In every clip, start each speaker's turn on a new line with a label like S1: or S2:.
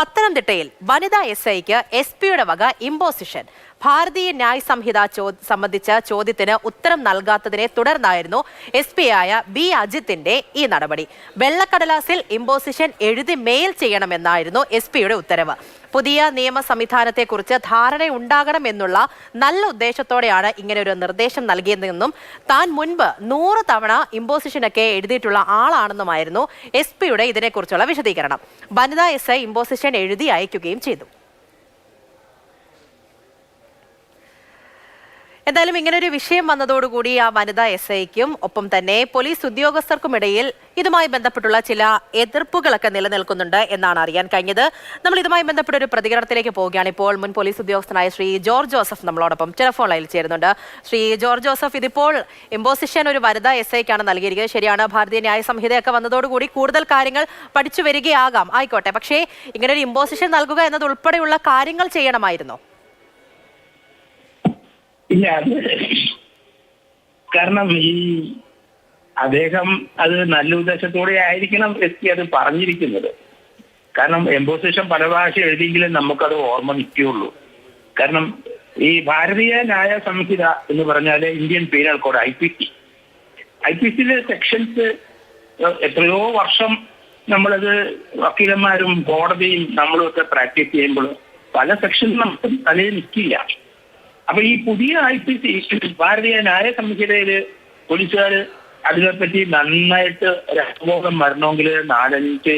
S1: പത്തനംതിട്ടയിൽ വനിതാ എസ് ഐക്ക് എസ് പിയുടെ വക ഇമ്പോസിഷൻ ഭാരതീയ ന്യായ് സംഹിത സംബന്ധിച്ച ചോദ്യത്തിന് ഉത്തരം നൽകാത്തതിനെ തുടർന്നായിരുന്നു എസ് പി ആയ ബി അജിത്തിന്റെ ഈ നടപടി. വെള്ളക്കടലാസിൽ ഇമ്പോസിഷൻ എഴുതി മെയിൽ ചെയ്യണമെന്നായിരുന്നു എസ് പിയുടെ ഉത്തരവ്. പുതിയ നിയമ സംവിധാനത്തെക്കുറിച്ച് ധാരണയുണ്ടാകണമെന്നുള്ള നല്ല ഉദ്ദേശത്തോടെയാണ് ഇങ്ങനെ ഒരു നിർദ്ദേശം നൽകിയതെന്നും താൻ മുൻപ് നൂറ് തവണ ഇമ്പോസിഷനൊക്കെ എഴുതിയിട്ടുള്ള ആളാണെന്നുമായിരുന്നു എസ് പിയുടെ ഇതിനെക്കുറിച്ചുള്ള വിശദീകരണം. വനിതാ എസ് ഐ ഇമ്പോസിഷൻ എഴുതി അയക്കുകയും ചെയ്തു. എന്തായാലും ഇങ്ങനെ ഒരു വിഷയം വന്നതോടുകൂടി ആ വനിതാ എസ് ഐക്കും ഒപ്പം തന്നെ പോലീസ് ഉദ്യോഗസ്ഥർക്കും ഇടയിൽ ഇതുമായി ബന്ധപ്പെട്ടുള്ള ചില എതിർപ്പുകളൊക്കെ നിലനിൽക്കുന്നുണ്ട് എന്നാണ് അറിയാൻ കഴിഞ്ഞത്. നമ്മൾ ഇതുമായി ബന്ധപ്പെട്ട ഒരു പ്രതികരണത്തിലേക്ക് പോവുകയാണ്. ഇപ്പോൾ മുൻ പോലീസ് ഉദ്യോഗസ്ഥനായ ശ്രീ ജോർജ് ജോസഫ് നമ്മളോടൊപ്പം ടെലഫോൺ ലൈനിൽ ചേരുന്നുണ്ട്. ശ്രീ ജോർജ് ജോസഫ് ഇതിപ്പോൾ ഇമ്പോസിഷൻ ഒരു വനിതാ എസ് ഐക്കാണ് നൽകിയിരിക്കുന്നത്. ശരിയാണ് ഭാരതീയ ന്യായ സംഹിതയൊക്കെ വന്നതോടുകൂടി കൂടുതൽ കാര്യങ്ങൾ പഠിച്ചു വരികയാകാം. ആയിക്കോട്ടെ പക്ഷേ ഇങ്ങനെ ഒരു ഇമ്പോസിഷൻ നൽകുക എന്നതുൾപ്പെടെയുള്ള കാര്യങ്ങൾ ചെയ്യണമായിരുന്നോ.
S2: ഇല്ല അത് കാരണം ഈ അദ്ദേഹം അത് നല്ല ഉദ്ദേശത്തോടെ ആയിരിക്കണം എത്തി അത് പറഞ്ഞിരിക്കുന്നത്. കാരണം എംബോസിഷൻ പല ഭാഷ എഴുതിയെങ്കിലും നമുക്കത് ഓർമ്മ നിൽക്കുകയുള്ളൂ. കാരണം ഈ ഭാരതീയ ന്യായ സംഹിത എന്ന് പറഞ്ഞാൽ Indian penal code I P C. I P സിയിലെ സെക്ഷൻസ് എത്രയോ വർഷം നമ്മളത് വക്കീലന്മാരും കോടതിയും നമ്മളും ഒക്കെ പ്രാക്ടീസ് ചെയ്യുമ്പോൾ പല സെക്ഷനും നമുക്ക് തലയിൽ നിൽക്കില്ല. അപ്പൊ ഈ പുതിയ ഐ പി സി ഭാരതീയ ന്യായ സംഹിതയിൽ പോലീസുകാർ അതിനെപ്പറ്റി നന്നായിട്ട് ഒരു വരണമെങ്കിൽ നാലഞ്ച്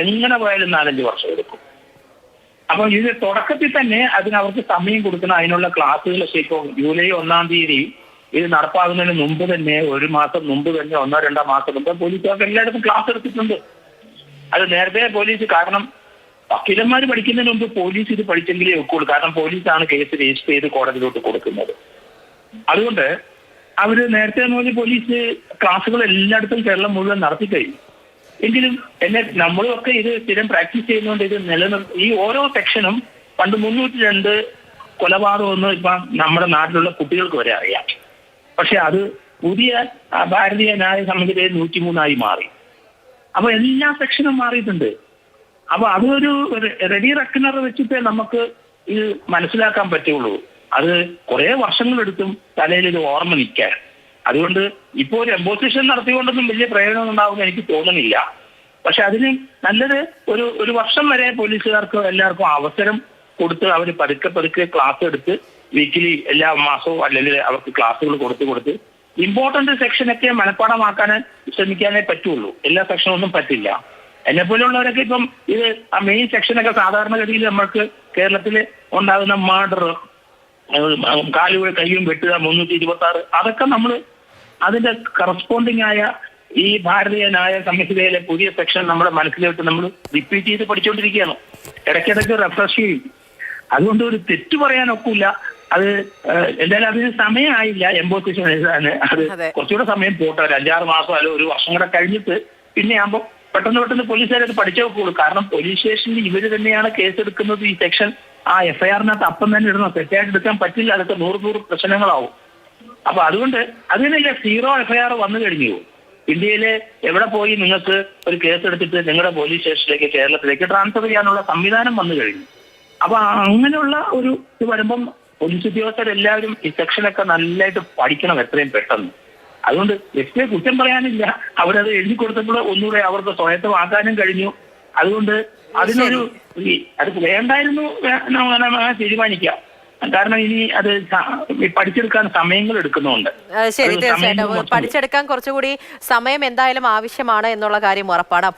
S2: എങ്ങനെ പോയാലും നാലഞ്ച് വർഷം എടുക്കും. അപ്പൊ ഇത് തുടക്കത്തിൽ തന്നെ അതിന് അവർക്ക് സമയം കൊടുക്കണം. അതിനുള്ള ക്ലാസ്സുകളൊക്കെ ഇപ്പോൾ ജൂലൈ ഒന്നാം തീയതി ഇത് നടപ്പാകുന്നതിന് മുമ്പ് തന്നെ ഒരു മാസം മുമ്പ് തന്നെ ഒന്നോ രണ്ടോ മാസം മുമ്പ് പോലീസുകാർക്ക് എല്ലായിടത്തും ക്ലാസ് എടുത്തിട്ടുണ്ട്. അത് നേരത്തെ പോലീസ് കാരണം വക്കീലന്മാർ പഠിക്കുന്നതിന് മുമ്പ് പോലീസ് ഇത് പഠിച്ചെങ്കിലേ ഒക്കുള്ളൂ. കാരണം പോലീസാണ് കേസ് രജിസ്റ്റർ ചെയ്ത് കോടതിയിലോട്ട് കൊടുക്കുന്നത്. അതുകൊണ്ട് അവർ നേരത്തെ പറഞ്ഞ പോലീസ് ക്ലാസ്സുകൾ എല്ലായിടത്തും കേരളം മുഴുവൻ നടത്തി കഴിഞ്ഞു. എങ്കിലും എന്നെ നമ്മളൊക്കെ ഇത് സ്ഥിരം പ്രാക്ടീസ് ചെയ്യുന്നതുകൊണ്ട് ഇത് നിലനിർ ഈ ഓരോ സെക്ഷനും പണ്ട് മുന്നൂറ്റി രണ്ട് കൊലപാതകമൊന്നും ഇപ്പൊ നമ്മുടെ നാട്ടിലുള്ള കുട്ടികൾക്ക് വരെ അറിയാം. പക്ഷെ അത് പുതിയ ഭാരതീയ ന്യായ സംഹിതയിൽ നൂറ്റിമൂന്നായി മാറി. അപ്പൊ എല്ലാ സെക്ഷനും മാറിയിട്ടുണ്ട്. അപ്പൊ അതൊരു റെഡി റെക്കണർ വെച്ചിട്ടേ നമുക്ക് ഇത് മനസ്സിലാക്കാൻ പറ്റുള്ളൂ. അത് കുറെ വർഷങ്ങളെടുത്തും തലയിൽ ഇത് ഓർമ്മ നിൽക്കാൻ. അതുകൊണ്ട് ഇപ്പോൾ ഒരു എംബോസിഷൻ നടത്തിക്കൊണ്ടൊന്നും വലിയ പ്രയോജനം ഉണ്ടാവുമെന്ന് എനിക്ക് തോന്നുന്നില്ല. പക്ഷെ അതിന് നല്ലത് ഒരു ഒരു വർഷം വരെ പോലീസുകാർക്ക് എല്ലാവർക്കും അവസരം കൊടുത്ത് അവർ പതുക്കെ പതുക്കെ ക്ലാസ് എടുത്ത് വീക്കിലി എല്ലാ മാസവും അല്ലെങ്കിൽ അവർക്ക് ക്ലാസ്സുകൾ കൊടുത്ത് കൊടുത്ത് ഇമ്പോർട്ടന്റ് സെക്ഷനൊക്കെ മനഃപ്പാടമാക്കാൻ ശ്രമിക്കാനേ പറ്റുള്ളൂ. എല്ലാ സെക്ഷനൊന്നും പറ്റില്ല. എന്നെ പോലെയുള്ളവരൊക്കെ ഇപ്പം ഇത് ആ മെയിൻ സെക്ഷനൊക്കെ സാധാരണഗതിയിൽ നമ്മൾക്ക് കേരളത്തിൽ ഉണ്ടാകുന്ന മർഡർ കാലുകൾ കയ്യും വെട്ടുക മുന്നൂറ്റി ഇരുപത്തി ആറ് അതൊക്കെ നമ്മൾ അതിന്റെ കറസ്പോണ്ടിങ് ആയ ഈ ഭാരതീയ ന്യായ സംഹിതയിലെ പുതിയ സെക്ഷൻ നമ്മുടെ മനസ്സിലോട്ട് നമ്മൾ റിപ്പീറ്റ് ചെയ്ത് പഠിച്ചുകൊണ്ടിരിക്കുകയാണ് ഇടയ്ക്കിടയ്ക്ക് റെഫ്രഷ് ചെയ്യും. അതുകൊണ്ട് ഒരു തെറ്റ് പറയാൻ ഒക്കില്ല അത് എന്തായാലും അതിന് സമയമായില്ല. എംബോസിഷൻ എഴുതാൻ അത്
S1: അതെ.
S2: കുറച്ചുകൂടെ സമയം പോട്ടെ. ഒരു അഞ്ചാറ് മാസം അല്ല ഒരു വർഷം കൂടെ കഴിഞ്ഞിട്ട് പിന്നെ ആകുമ്പോൾ പെട്ടെന്ന് പെട്ടെന്ന് പോലീസുകാരത് പഠിച്ചു വെക്കുള്ളൂ കാരണം പോലീസ് സ്റ്റേഷനിൽ ഇവർ തന്നെയാണ് കേസെടുക്കുന്നത് ഈ സെക്ഷൻ. ആ എഫ്ഐആറിനകത്ത് അപ്പം തന്നെ ഇടണം. തെറ്റായിട്ട് എടുക്കാൻ പറ്റില്ല. അതൊക്കെ നൂറ് നൂറ് പ്രശ്നങ്ങളാവും. അപ്പൊ അതുകൊണ്ട് അതിനില്ല സീറോ എഫ്ഐആർ വന്നു കഴിഞ്ഞു. ഇന്ത്യയിലെ എവിടെ പോയി നിങ്ങൾക്ക് ഒരു കേസ് എടുത്തിട്ട് നിങ്ങളുടെ പോലീസ് സ്റ്റേഷനിലേക്ക് കേരളത്തിലേക്ക് ട്രാൻസ്ഫർ ചെയ്യാനുള്ള സംവിധാനം വന്നു കഴിഞ്ഞു. അപ്പൊ അങ്ങനെയുള്ള ഒരു ഇത് വരുമ്പം പോലീസ് ഉദ്യോഗസ്ഥരെല്ലാവരും ഈ സെക്ഷനൊക്കെ നല്ലതായിട്ട് പഠിക്കണം എത്രയും പെട്ടെന്ന്. അതുകൊണ്ട് എസ് പി കുറ്റം പറയാനില്ല. അവരത് എഴുതി കൊടുത്തപ്പോൾ ഒന്നുകൂടെ അവർക്ക് സ്വായത്തമാക്കാനും കഴിഞ്ഞു. അതുകൊണ്ട് അതിനൊരു അത് വേണ്ടായിരുന്നു തീരുമാനിക്കാം കാരണം ഇനി അത് പഠിച്ചെടുക്കാൻ സമയങ്ങൾ എടുക്കുന്നുണ്ട്
S1: ശരി തീർച്ചയായിട്ടും. പഠിച്ചെടുക്കാൻ കുറച്ചുകൂടി സമയം എന്തായാലും ആവശ്യമാണ് എന്നുള്ള കാര്യം ഉറപ്പാണ്.